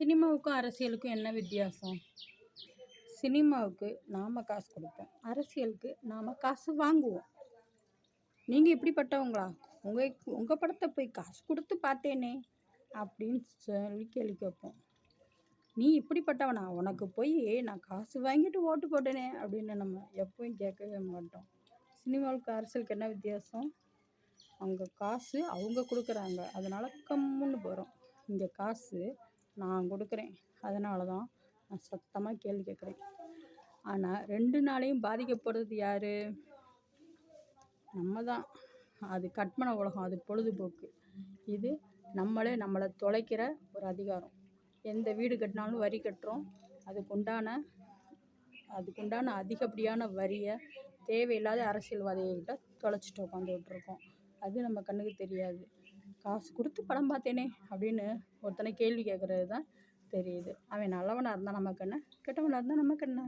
சினிமாவுக்கும் அரசியலுக்கும் என்ன வித்தியாசம்? சினிமாவுக்கு நாம் காசு கொடுப்போம். அரசியலுக்கு நாம் காசு வாங்குவோம். நீங்கள் இப்படிப்பட்டவங்களா? உங்கள் உங்கள் படத்தை போய் காசு கொடுத்து பார்த்தேனே அப்படின்னு சொல்லி கேள்வி கேட்போம். நீ இப்படிப்பட்டவனா? உனக்கு போய் நான் காசு வாங்கிட்டு ஓட்டு போட்டேனே அப்படின்னு நம்ம எப்பவும் கேட்கவே மாட்டோம். சினிமாவுக்கு அரசியலுக்கு என்ன வித்தியாசம்? அவங்க காசு அவங்க கொடுக்குறாங்க. அதனால் கம்முன்னு போகிறோம் இங்கே காசு நான் கொடுக்குறேன். அதனால தான் நான் சத்தமாக கேள்வி கேட்குறேன். ஆனால் ரெண்டு நாளையும் பாதிக்கப்படுறது யார்? நம்ம தான் அது கற்பனை உலகம் அது பொழுதுபோக்கு. இது நம்மளே நம்மளை தொலைக்கிற ஒரு அதிகாரம். எந்த வீடு கட்டினாலும் வரி கட்டுறோம். அதுக்குண்டான அதுக்குண்டான அதிகப்படியான வரியை தேவையில்லாத அரசியல்வாதிகள்கிட்ட தொலைச்சிட்டு உட்காந்துக்கிட்டு இருக்கோம். அது நம்ம கண்ணுக்கு தெரியாது. காசு கொடுத்து படம் பார்த்தேனே அப்படின்னு ஒருத்தனை கேள்வி கேட்குறது தான் தெரியுது. அவன் நல்லவனாக இருந்தால் நமக்கு என்ன? கெட்டவனாக இருந்தால் நமக்கு என்ன?